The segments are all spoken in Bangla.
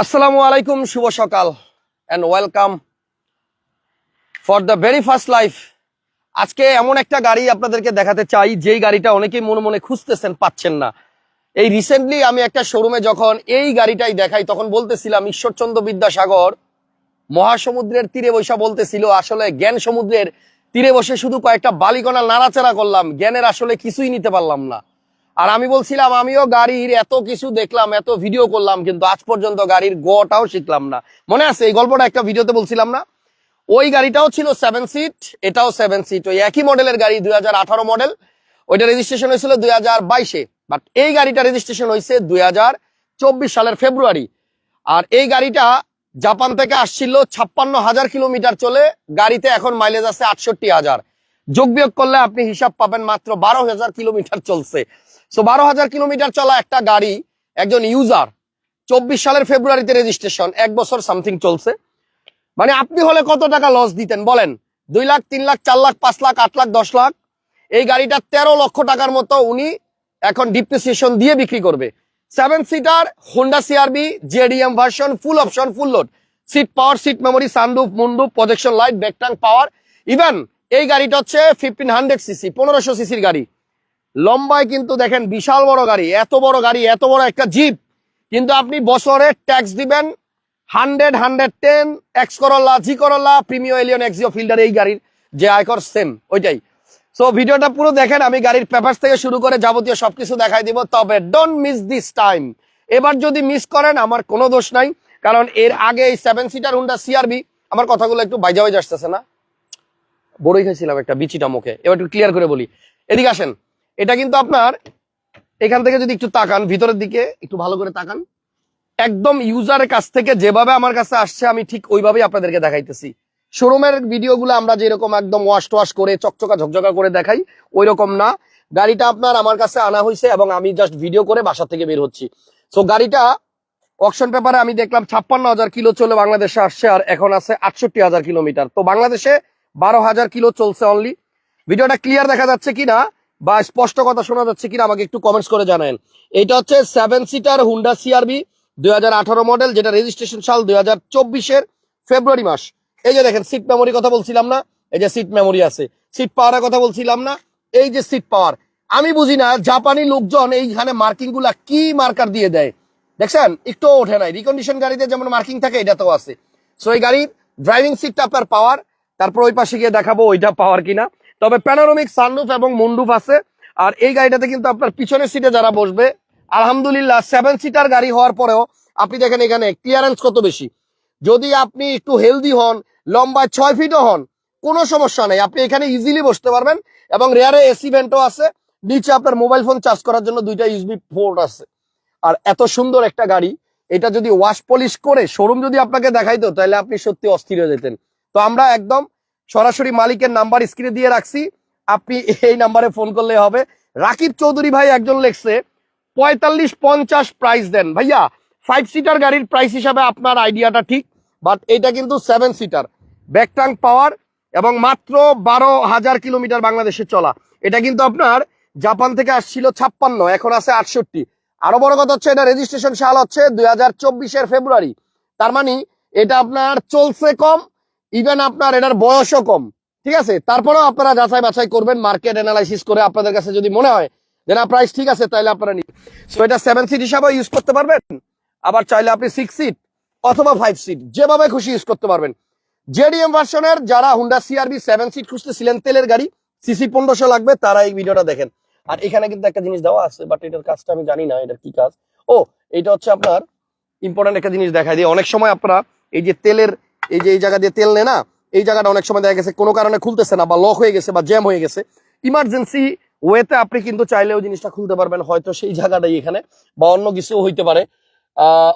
আসসালামু আলাইকুম, শুভ সকাল and welcome for the very first life আজকে এমন একটা গাড়ি আপনাদেরকে দেখাতে চাই, যেই গাড়িটা অনেকেই মনে মনে খুঁজতেছেন, পাচ্ছেন না। এই রিসেন্টলি আমি একটা শোরুমে যখন এই গাড়িটাই দেখাই, তখন বলতেছিলাম, ঈশ্বরচন্দ্র বিদ্যাসাগর মহাসমুদ্রের তীরে বৈশা বলতেছিল, আসলে জ্ঞান সমুদ্রের তীরে বসে শুধু কয়েকটা বালিকণা নাড়াচাড়া করলাম, জ্ঞানের আসলে কিছুই নিতে পারলাম না। আর আমি বলছিলাম, আমিও গাড়ির এত কিছু দেখলাম, এত ভিডিও করলাম, কিন্তু আজ পর্যন্ত গাড়ির গটাও শিখলাম না। মনে আছে এই গল্পটা একটা ভিডিওতে বলছিলাম না? ওই গাড়িটাও ছিল সেভেন সিট এটাও সেভেন সিট ওই একই মডেলের গাড়ি, দুই হাজার আঠারো মডেল ওইটা রেজিস্ট্রেশন হয়েছিল দুই হাজার বাইশে বাট এই গাড়িটা রেজিস্ট্রেশন হয়েছে দুই হাজার চব্বিশ সালের ফেব্রুয়ারি আর এই গাড়িটা জাপান থেকে আসছিল ছাপ্পান্ন হাজার কিলোমিটার চলে, গাড়িতে এখন মাইলেজ আছে আটষট্টি হাজার। যোগ বিয়োগ করলে আপনি হিসাব পাবেন মাত্র বারো হাজার কিলোমিটার চলছে। সো বারো হাজার কিলোমিটার চলা একটা গাড়ি, একজন ইউজার চব্বিশ সালের ফেব্রুয়ারিতে রেজিস্ট্রেশন এক বছর সামথিং চলছে। মানে আপনি হলে কত টাকা লস দিতেন, বলেন? দুই লাখ, তিন লাখ, চার লাখ, পাঁচ লাখ, আট লাখ, দশ লাখ। এই গাড়িটা তেরো লক্ষ টাকার মতো উনি এখন ডিপ্রিসিয়েশন দিয়ে বিক্রি করবে। Seven seater Honda CRV JDM version full option full load seat power seat memory sunroof মুন্ডুপ projection light ব্যাকটাং পাওয়ার ইভেন এই গাড়িটা হচ্ছে ফিফটিন হান্ড্রেড সিসি পনেরোশো সিসির গাড়ি। লম্বায় কিন্তু দেখেন বিশাল বড় গাড়ি, এত বড় গাড়ি, এত বড় একটা জিপ কিন্তু আপনি বছরে ট্যাক্স দিবেন hundred hundred ten X Corolla G Corolla Premio Allion Axio Fielder এই গাড়ির যে আয়কর সেম ওইটাই। সো ভিডিওটা পুরো দেখেন, আমি গাড়ির পেপার থেকে শুরু করে যাবতীয় সবকিছু দেখাই দিব, তবে ডোন্ট মিস দিস টাইম এবার যদি মিস করেন, আমার কোনো দোষ নাই, কারণ এর আগে এই সেভেন সিটার হুন্ডা সিআরবি আমার কথাগুলো একটু বাইজা বাইজা আসতেছে না। বড়ই খাইছিলাম একটা বিচিটা মুখে, এবার একটু ক্লিয়ার করে বলি। এদিকে আসেন, এটা কিন্তু আপনার, এখান থেকে যদি একটু তাকান, ভিতরের দিকে একটু ভালো করে তাকান। একদম ইউজারের কাছ থেকে যেভাবে আমার কাছে আসছে, আমি ঠিক ওইভাবেই আপনাদেরকে দেখাইতেছি। শোরুমের ভিডিওগুলো আমরা যেরকম একদম ওয়াশ টোয়াশ করে, চকচকা ঝকঝকা করে দেখাই ওই রকম না। গাড়িটা আপনার আমার কাছে আনা হয়েছে এবং আমি জাস্ট ভিডিও করে বাসা থেকে বের হচ্ছি। সো গাড়িটা অকশন পেপারে আমি দেখলাম ছাপ্পান্ন হাজার কিলো চলে বাংলাদেশে আসছে আর এখন আছে আটষট্টি হাজার কিলোমিটার। তো বাংলাদেশে বারো হাজার কিলো চলছে অনলি ভিডিওটা ক্লিয়ার দেখা যাচ্ছে কিনা বা স্পষ্ট কথা শোনা যাচ্ছে কিনা আমাকে একটু কমেন্টস করে জানান এটা হচ্ছে সেভেন সিটার হুন্ডা সিআরবি দুই হাজার আঠারো মডেল যেটা রেজিস্ট্রেশন সাল দুই হাজার ফেব্রুয়ারি মাস। এই যে দেখেন সিট মেমোরি কথা বলছিলাম না? এই যে সিট মেমোরি আছে। সিট পাওয়ারের কথা বলছিলাম না? এই যে সিট পাওয়ার আমি বুঝি না, জাপানি লোকজন এইখানে মার্কিংগুলা কি মার্কার দিয়ে দেয়? দেখছেন? একটু ওঠে নাই। রিকন্ডিশন গাড়িতে যেমন মার্কিং থাকে, এটাতেও আছে। সো এই গাড়ির ড্রাইভিং সিটটা আপনার পাওয়ার তারপর ওই পাশে গিয়ে দেখাবো ওইটা পাওয়ার কিনা। তবে প্যানোরমিক সানরুফ এবং মুন্ডুফ আছে। আর এই গাড়িটাতে কিন্তু আপনার পিছনের সিটে যারা বসবে, আলহামদুলিল্লাহ সেভেন সিটার গাড়ি হওয়ার পরেও আপনি দেখেন এখানে ক্লিয়ারেন্স কত বেশি। যদি আপনি একটু হেলদি হন লম্বা ছয় ফিটও হন, কোনো সমস্যা নেই। আপনি এখানে ইজিলি বসতে পারবেন এবং রেয়ারে এসি ভেন্টও আছে। নিচে আপনার মোবাইল ফোন চার্জ করার জন্য দুইটা ইউসবি পোর্ট আছে। আর এত সুন্দর একটা গাড়ি, এটা যদি ওয়াশ পলিশ করে শোরুম যদি আপনাকে দেখাইতো, তাহলে আপনি সত্যি অস্থির হয়ে যেতেন। তো আমরা একদম সরাসরি মালিকের নাম্বার স্ক্রিনে দিয়ে রাখছি। আপনি এই নাম্বারে ফোন করলে হবে। রাকিব চৌধুরী ভাই একজন লেখছে, পঁয়তাল্লিশ পঞ্চাশ প্রাইস দেন। ভাইয়া ফাইভ সিটার গাড়ির প্রাইস হিসাবে আপনার আইডিয়াটা ঠিক। বাট এটা কিন্তু সেভেন সিটার ব্যাকটাং পাওয়ার এবং মাত্র বারো হাজার কিলোমিটার বাংলাদেশে চলা। এটা কিন্তু আপনার জাপান থেকে আসছিল ছাপ্পান্ন, এখন আছে আটষট্টি। আরও বড় কথা হচ্ছে, এটা রেজিস্ট্রেশন সাল হচ্ছে দুই হাজার চব্বিশের ফেব্রুয়ারি তার মানে এটা আপনার চলছে কম ইভেন আপনার এটার বয়সও কম। ঠিক আছে? তারপরেও আপনারা যাচাই বাছাই করবেন মার্কেট অ্যানালাইসিস করে আপনাদের কাছে যদি মনে হয় যে না প্রাইস ঠিক আছে, তাহলে আপনারা নিন। সো এটা সেভেন সিট হিসাবে ইউজ করতে পারবেন। আবার চাইলে আপনি সিক্স সিট অথবা ফাইভ সিট যেভাবে খুশি ইউজ করতে পারবেন। জেডিএম ভার্সনের যারা হুন্ডা সিআরবি সেভেন সিট খুঁজতেছিলেন, তেলের গাড়ি সিসি পনেরোশো লাগবে তারা এই ভিডিওটা দেখেন। আর এখানে কিন্তু একটা জিনিস দেওয়া আছে বাট এটার কাজটা আমি জানি না, এটার কি কাজ। ও, এটা হচ্ছে আপনার ইম্পর্টেন্ট একটা জিনিস দেখা দিয়ে অনেক সময় আপনারা এই যে তেলের, এই যে এই জায়গা দিয়ে তেল নেয় না, এই জায়গাটা অনেক সময় দেখা গেছে কোনো কারণে খুলতেছে না বা লক হয়ে গেছে বা জ্যাম হয়ে গেছে। ইমার্জেন্সি ওয়েতে আপনি কিন্তু চাইলেও জিনিসটা খুলতে পারবেন, হয়তো সেই জায়গাটাই এখানে বা অন্য কিছু হইতে পারে।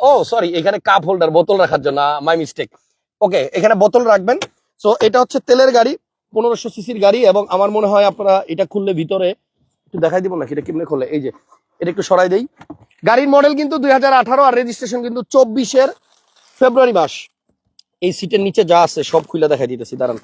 ও সরি এখানে কাপ হোল্ডার বোতল রাখার জন্য মাই মিস্টেক ওকে এখানে বোতল রাখবেন। সো এটা হচ্ছে তেলের গাড়ি, পনেরোশো সিসির গাড়ি এবং আমার মনে হয় আপনারা এটা খুললে ভিতরে, একটু দেখাই দিব নাকি, এটা কেমনে খোলে? এই যে, এটা একটু সরাই দেই। গাড়ির মডেল কিন্তু দুই হাজার আঠারো আর রেজিস্ট্রেশন কিন্তু চব্বিশের ফেব্রুয়ারি মাস। এই সিটের নিচে যা আছে, সব খুলে দেখা দিতেছি, দাঁড়ান।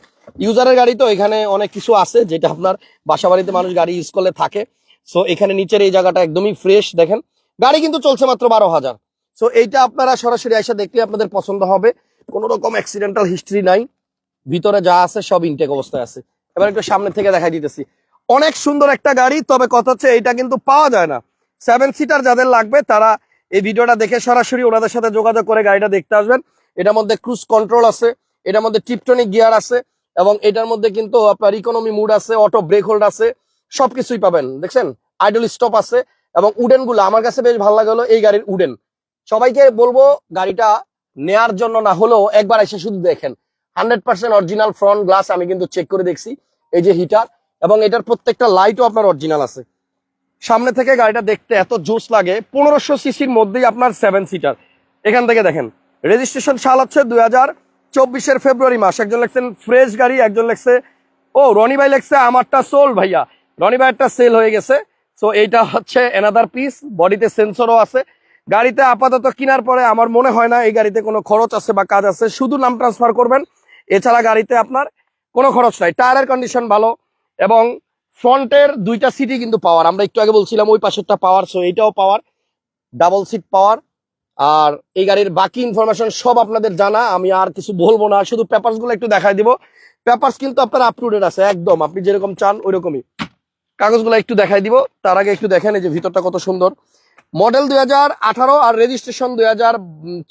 ইউজারের গাড়ি তো এখানে অনেক কিছু আছে, যেটা আপনার বাসা বাড়িতে মানুষ গাড়ি ইউজ করলে থাকে। সো এখানে নিচের এই জায়গাটা একদমই ফ্রেশ দেখেন। গাড়ি কিন্তু চলছে মাত্র বারো হাজার। সো এইটা আপনারা সরাসরি এসে দেখলে আপনাদের পছন্দ হবে। কোনো রকম অ্যাক্সিডেন্টাল হিস্ট্রি নাই। ভিতরে যা আছে সব ইনটেক অবস্থায় আছে। এবার একটু সামনে থেকে দেখাই দিতেছি। অনেক সুন্দর একটা গাড়ি, তবে কথা হচ্ছে এইটা কিন্তু পাওয়া যায় না। সেভেন সিটার যাদের লাগবে, তারা এই ভিডিওটা দেখে সরাসরি ওনাদের সাথে যোগাযোগ করে গাড়িটা দেখতে আসবেন। এটার মধ্যে ক্রুজ কন্ট্রোল আছে, এটার মধ্যে টিপটনিক গিয়ার আছে, এবং এটার মধ্যে কিন্তু আপনার ইকোনমি মুড আছে অটো ব্রেক হোল্ড আছে, সবকিছুই পাবেন। দেখছেন? আইডল স্টপ আছে, এবং উডেনগুলো। আমার কাছে বেশ ভালো লাগল এই গাড়ির উডেন সবাইকে বলব গাড়িটা নেয়ার জন্য না হলেও একবার এসে শুধু দেখেন। Hundred percent original front glass আমি কিন্তু চেক করে দেখছি, এই যে হিটার এবং এটার প্রত্যেকটা লাইটও আপনার অরিজিনাল আছে। সামনে থেকে গাড়িটা দেখতে এত জোস লাগে, পনেরোশো সিসির মধ্যেই আপনার সেভেন সিটার এখান থেকে দেখেন রেজিস্ট্রেশন সাল হচ্ছে দুই হাজার চব্বিশের ফেব্রুয়ারি মাস। একজন লেখছেন ফ্রেশ গাড়ি একজন লেখছে, ও, রনি ভাই লেখছে, আমারটা সোল ভাইয়া। রনি ভাই একটা সেল হয়ে গেছে। সো এইটা হচ্ছে এনাদার পিস বডিতে সেন্সরও আছে। গাড়িতে আপাতত কেনার পরে আমার মনে হয় না এই গাড়িতে কোনো খরচ আছে বা কাজ আছে, শুধু নাম ট্রান্সফার করবেন। এছাড়া গাড়িতে আপনার কোনো খরচ নাই। টায়ারের কন্ডিশন ভালো এবং ফ্রন্টের দুইটা সিটই কিন্তু পাওয়ার আমরা একটু আগে বলছিলাম, ওই পাশেরটা পাওয়ার সো এইটাও পাওয়ার ডাবল সিট পাওয়ার আর এই গাড়ির বাকি ইনফরমেশন সব আপনাদের জানা। আমি আর কিছু বলব না, শুধু পেপারসগুলো একটু দেখাই দিব। পেপারস কিন্তু আপনার আপ আছে, একদম। আপনি যেরকম চান, ওইরকমই। কাগজগুলো একটু দেখাই দিব। তার আগে একটু দেখেন এই যে ভিতরটা কত সুন্দর। মডেল দুই আর রেজিস্ট্রেশন দুই হাজার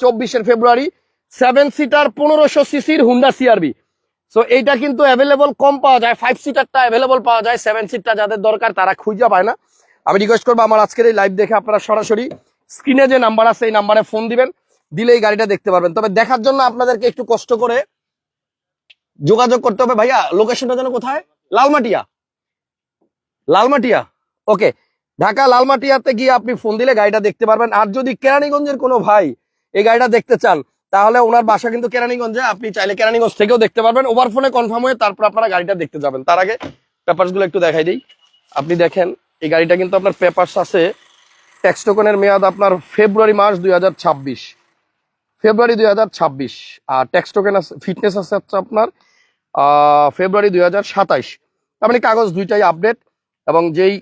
চব্বিশের ফেব্রুয়ারি। সেভেন সিটার পনেরোশো সিসির হুন্ডা সিআরবি। সো এইটা কিন্তু অ্যাভেলেবল কম পাওয়া যায়। ফাইভ সিটারটা অ্যাভেলেবল পাওয়া যায়। সেভেন সিটটা যাদের দরকার, তারা খুঁজে পায় না। আমি রিকোয়েস্ট করব আমার আজকের এই লাইভ দেখে আপনারা সরাসরি স্ক্রিনে যে নাম্বার আছে, এই নাম্বারে ফোন দিবেন। দিলে এই গাড়িটা দেখতে পারবেন। তবে দেখার জন্য আপনাদেরকে একটু কষ্ট করে যোগাযোগ করতে হবে। ভাইয়া লোকেশনটা যেন কোথায়? লালমাটিয়া। লালমাটিয়া। ওকে ঢাকা লালমাটিয়াতে গিয়ে আপনি ফোন দিলে গাড়িটা দেখতে পারবেন। আর যদি কেরানীগঞ্জের কোনো ভাই এই গাড়িটা দেখতে চান, তাহলে ওনার বাসা কিন্তু কেরানীগঞ্জে। আপনি চাইলে কেরানীগঞ্জ থেকেও দেখতে পারবেন। ওভার ফোনে কনফার্ম হয়ে তারপর আপনারা গাড়িটা দেখতে যাবেন। তার আগে পেপারসগুলো একটু দেখাই দিই। আপনি দেখেন, এই গাড়িটা কিন্তু আপনার পেপারস আছে। ট্যাক্স টোকনের মেয়াদ আপনার ফেব্রুয়ারি মাস দুই হাজার ছাব্বিশ। ফেব্রুয়ারি দুই হাজার ছাব্বিশ। আর ট্যাক্স টোকেন ফিটনেস আছে হচ্ছে আপনার ফেব্রুয়ারি দুই হাজার সাতাইশ। মানে কাগজ দুইটাই আপডেট এবং যেই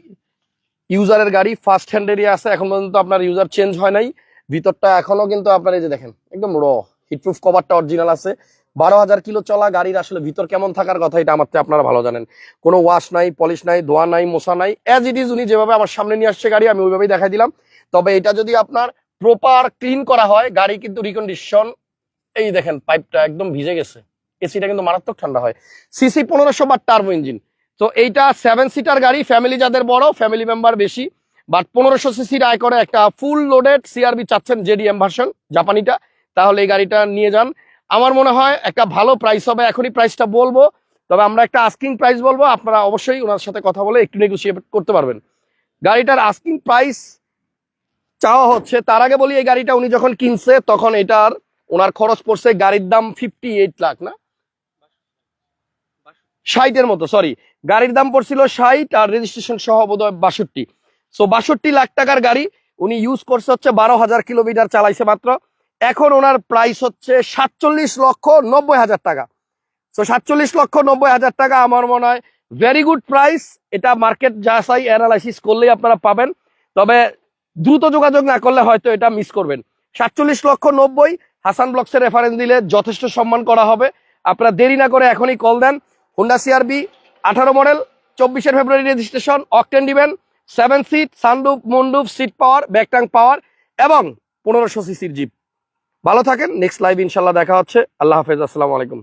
ইউজারের গাড়ি ফার্স্ট হ্যান্ড এরিয়া আছে, এখন পর্যন্ত আপনার ইউজার চেঞ্জ হয় নাই। ভিতরটা এখনও কিন্তু আপনার এই যে দেখেন, একদম র হিটপ্রুফ কভারটা অরিজিনাল আছে। বারো হাজার কিলো চলা গাড়ির আসলে ভিতর কেমন থাকার কথা, এটা আমার আপনারা ভালো জানেন। কোনো ওয়াশ নাই পলিশ নাই, ধোয়া নাই মশা নাই অ্যাজ ইট ইজ উনি যেভাবে আমার সামনে নিয়ে আসছে গাড়ি, আমি ওইভাবেই দেখাই দিলাম। তবে এটা যদি আপনার প্রপার ক্লিন করা হয়, গাড়ি কিন্তু রিকন্ডিশন এই দেখেন পাইপটা একদম ভিজে গেছে। এসিটা কিন্তু মারাত্মক ঠান্ডা হয়। সিসি পনেরোশো বা টার্বো ইঞ্জিন তো এইটা সেভেন সিটার গাড়ি ফ্যামিলি যাদের বড় ফ্যামিলি মেম্বার বেশি। বাট পনেরোশো সিসির আয় করে একটা ফুল লোডেড সিআরবি চাচ্ছেন জেডিএম ভার্সন জাপানিটা। তাহলে এই গাড়িটা নিয়ে যান। আমার মনে হয় একটা ভালো প্রাইস হবে, এখনই প্রাইসটা বলব। তবে আমরা একটা আস্কিং প্রাইস বলব, আপনারা অবশ্যই ওনার সাথে কথা বলে একটু নেগোসিয়েট করতে পারবেন। গাড়িটার আস্কিং প্রাইস চাওয়া হচ্ছে, তার আগে বলি এই গাড়িটা উনি যখন কিনছে, তখন এটার ওনার খরচ পড়ছে গাড়ির দাম ফিফটি লাখ না? ষাটের মতো সরি গাড়ির দাম পড়ছিল ষাট আর রেজিস্ট্রেশন সহ বোধহয় বাষট্টি। সো বাষট্টি লাখ টাকার গাড়ি উনি ইউজ করছে হচ্ছে বারো হাজার কিলোমিটার চালাইছে মাত্র। এখন ওনার প্রাইস হচ্ছে সাতচল্লিশ লক্ষ নব্বই হাজার টাকা। সো সাতচল্লিশ লক্ষ নব্বই হাজার টাকা আমার মনে হয় ভেরি গুড প্রাইস এটা মার্কেট যাচাই অ্যানালাইসিস করলেই আপনারা পাবেন। তবে দ্রুত যোগাযোগ না করলে হয়তো এটা মিস করবেন। সাতচল্লিশ লক্ষ নব্বই, হাসান ব্লকসের রেফারেন্স দিলে যথেষ্ট সম্মান করা হবে। আপনারা দেরি না করে এখনই কল দেন। হুন্ডা সিআরবি আঠারো মডেল চব্বিশের February registration octane ডিভেন seven seat sunroof মন্ডুপ সিট পাওয়ার ব্যাকটাং পাওয়ার এবং পনেরোশো সিসির জিপ ভালো থাকেন নেক্সট লাইভ ইনশাল্লাহ দেখা হচ্ছে। আল্লাহ হাফেজ, আসসালামু আলাইকুম।